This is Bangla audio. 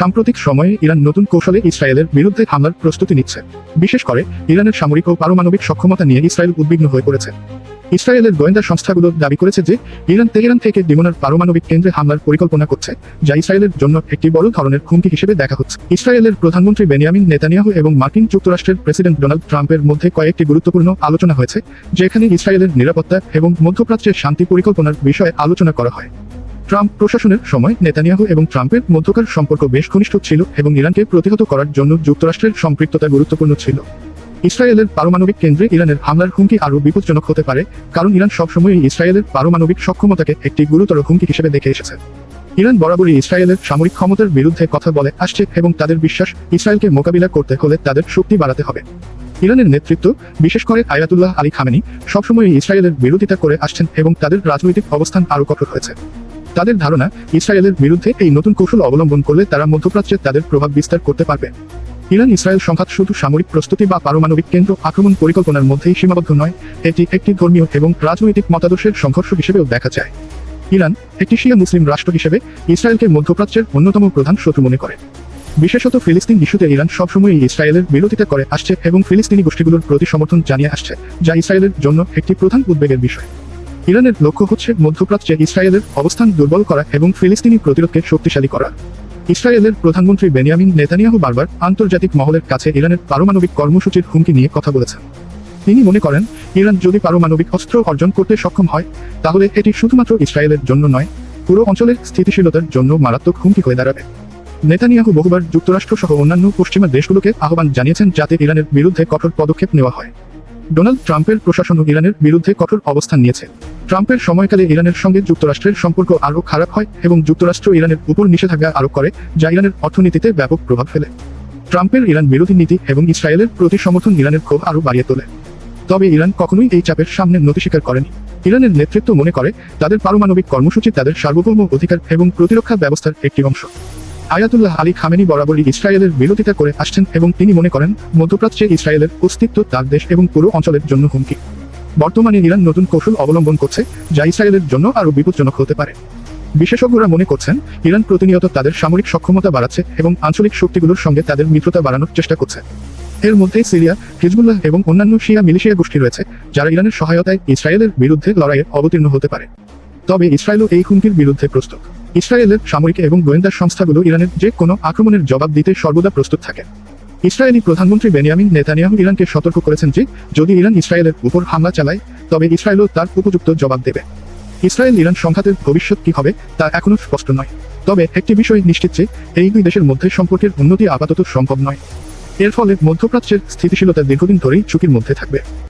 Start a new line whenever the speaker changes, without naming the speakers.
সাম্প্রতিক সময়ে ইরান নতুন কৌশলে ইসরায়েলের বিরুদ্ধে হামলার প্রস্তুতি নিচ্ছে বিশেষ করে ইরানের সামরিক ও পারমাণবিক সক্ষমতা নিয়ে ইসরায়েল উদ্বিগ্ন হয়ে পড়েছে ইসরায়েলের গোয়েন্দা সংস্থাগুলো দাবি করেছে যে ইরান তেহরান থেকে ডিমোনার পারমাণবিক কেন্দ্রে হামলার পরিকল্পনা করছে যা ইসরায়েলের জন্য একটি বড় ধরনের হুমকি হিসেবে দেখা হচ্ছে ইসরায়েলের প্রধানমন্ত্রী বেনিয়ামিন নেতানিয়াহু এবং মার্কিন যুক্তরাষ্ট্রের প্রেসিডেন্ট ডোনাল্ড ট্রাম্পের মধ্যে কয়েকটি গুরুত্বপূর্ণ আলোচনা হয়েছে যেখানে ইসরায়েলের নিরাপত্তা এবং মধ্যপ্রাচ্যের শান্তি পরিকল্পনার বিষয়ে আলোচনা করা হয় ট্রাম্প প্রশাসনের সময় নেতানিয়াহু এবং ট্রাম্পের মধ্যকার সম্পর্ক বেশ ঘনিষ্ঠ ছিল এবং ইরানকে প্রতিহত করার জন্য যুক্তরাষ্ট্রের সম্পৃক্ততা গুরুত্বপূর্ণ ছিল ইসরায়েলের পারমাণবিক কেন্দ্রে ইরানের হামলার হুমকি আরও বিপজ্জনক হতে পারে কারণ ইরান সবসময়ই ইসরায়েলের পারমাণবিক সক্ষমতাকে একটি গুরুতর হুমকি হিসেবে দেখে এসেছে ইরান বরাবরই ইসরায়েলের সামরিক ক্ষমতার বিরুদ্ধে কথা বলে আসছে এবং তাদের বিশ্বাস ইসরায়েলকে মোকাবিলা করতে হলে তাদের শক্তি বাড়াতে হবে ইরানের নেতৃত্ব বিশেষ করে আয়াতুল্লাহ আলী খামেনি সবসময় ইসরায়েলের বিরোধিতা করে আসছেন এবং তাদের রাজনৈতিক অবস্থান আরও কঠোর হয়েছে তাদের ধারণা ইসরায়েলের বিরুদ্ধে এই নতুন কৌশল অবলম্বন করলে তারা মধ্যপ্রাচ্যে তাদের প্রভাব বিস্তার করতে পারবে ইরান ইসরায়েল সংঘাত শুধু সামরিক প্রস্তুতি বা পারমাণবিক কেন্দ্র আক্রমণ পরিকল্পনার মধ্যেই সীমাবদ্ধ নয় এটি একটি ধর্মীয় এবং রাজনৈতিক মতাদর্শের সংঘর্ষ হিসেবেও দেখা যায় ইরান একটি শিয়া মুসলিম রাষ্ট্র হিসেবে ইসরায়েলকে মধ্যপ্রাচ্যের অন্যতম প্রধান শত্রু মনে করে বিশেষত ফিলিস্তিন ইস্যুতে ইরান সবসময়ই ইসরায়েলের বিরোধিতা করে আসছে এবং ফিলিস্তিনি গোষ্ঠীগুলোর প্রতি সমর্থন জানিয়ে আসছে যা ইসরায়েলের জন্য একটি প্রধান উদ্বেগের বিষয় ইরানের লক্ষ্য হচ্ছে মধ্যপ্রাচ্যে ইসরায়েলের অবস্থান দুর্বল করা এবং ফিলিস্তিনি প্রতিরোধকে শক্তিশালী করা ইসরায়েলের প্রধানমন্ত্রী বেনিয়ামিন নেতানিয়াহু বারবার আন্তর্জাতিক মহলের কাছে ইরানের পারমাণবিক কর্মসূচির হুমকি নিয়ে কথা বলেছেন তিনি মনে করেন ইরান যদি পারমাণবিক অস্ত্র অর্জন করতে সক্ষম হয় তাহলে এটি শুধুমাত্র ইসরায়েলের জন্য নয় পুরো অঞ্চলের স্থিতিশীলতার জন্য মারাত্মক হুমকি হয়ে দাঁড়াবে নেতানিয়াহু বহুবার যুক্তরাষ্ট্র সহ অন্যান্য পশ্চিমা দেশগুলোকে আহ্বান জানিয়েছেন যাতে ইরানের বিরুদ্ধে কঠোর পদক্ষেপ নেওয়া হয় ডোনাল্ড ট্রাম্পের প্রশাসনও ইরানের বিরুদ্ধে কঠোর অবস্থান নিয়েছে ট্রাম্পের সময়কালে ইরানের সঙ্গে যুক্তরাষ্ট্রের সম্পর্ক আরও খারাপ হয় এবং যুক্তরাষ্ট্র ইরানের উপর নিষেধাজ্ঞা আরোপ করে যা ইরানের অর্থনীতিতে ব্যাপক প্রভাব ফেলে ট্রাম্পের ইরান বিরোধী নীতি এবং ইসরায়েলের প্রতি সমর্থন ইরানের ক্ষোভ আরও বাড়িয়ে তোলে তবে ইরান কখনোই এই চাপের সামনে নতি স্বীকার করেনি ইরানের নেতৃত্ব মনে করে তাদের পারমাণবিক কর্মসূচি তাদের সার্বভৌম অধিকার এবং প্রতিরক্ষা ব্যবস্থার একটি অংশ আয়াতুল্লাহ আলী খামেনি বরাবরই ইসরায়েলের বিরোধিতা করে আসছেন এবং তিনি মনে করেন মধ্যপ্রাচ্যে ইসরায়েলের অস্তিত্ব তার দেশ এবং পুরো অঞ্চলের জন্য হুমকি বর্তমানে ইরান নতুন কৌশল অবলম্বন করছে যা ইসরায়েলের জন্য আরও বিপজ্জনক হতে পারে বিশেষজ্ঞরা মনে করছেন ইরান প্রতিনিয়ত তাদের সামরিক সক্ষমতা বাড়াচ্ছে এবং আঞ্চলিক শক্তিগুলোর সঙ্গে তাদের মিত্রতা বাড়ানোর চেষ্টা করছে এর মধ্যে সিরিয়া হিজবুল্লাহ এবং অন্যান্য শিয়া মিলিশিয়া গোষ্ঠী রয়েছে যারা ইরানের সহায়তায় ইসরায়েলের বিরুদ্ধে লড়াইয়ে অবতীর্ণ হতে পারে তবে ইসরায়েলও এই হুমকির বিরুদ্ধে প্রস্তুত ইসরায়েলের সামরিক এবং গোয়েন্দা সংস্থাগুলো ইরানের যে কোনো আক্রমণের জবাব দিতে সর্বদা প্রস্তুত থাকে ইসরায়েলি প্রধানমন্ত্রী বেনিয়ামিন নেতানিয়াহু ইরানকে সতর্ক করেছেন যে যদি ইরান ইসরায়েলের উপর হামলা চালায় তবে ইসরায়েলও তার উপযুক্ত জবাব দেবে ইসরায়েল ইরান সংঘাতের ভবিষ্যৎ কী হবে তা এখনও স্পষ্ট নয় তবে একটি বিষয় নিশ্চিত যে এই দুই দেশের মধ্যে সম্পর্কের উন্নতি আপাতত সম্ভব নয় এর ফলে মধ্যপ্রাচ্যের স্থিতিশীলতা দীর্ঘদিন ধরেই ঝুঁকির মধ্যে থাকবে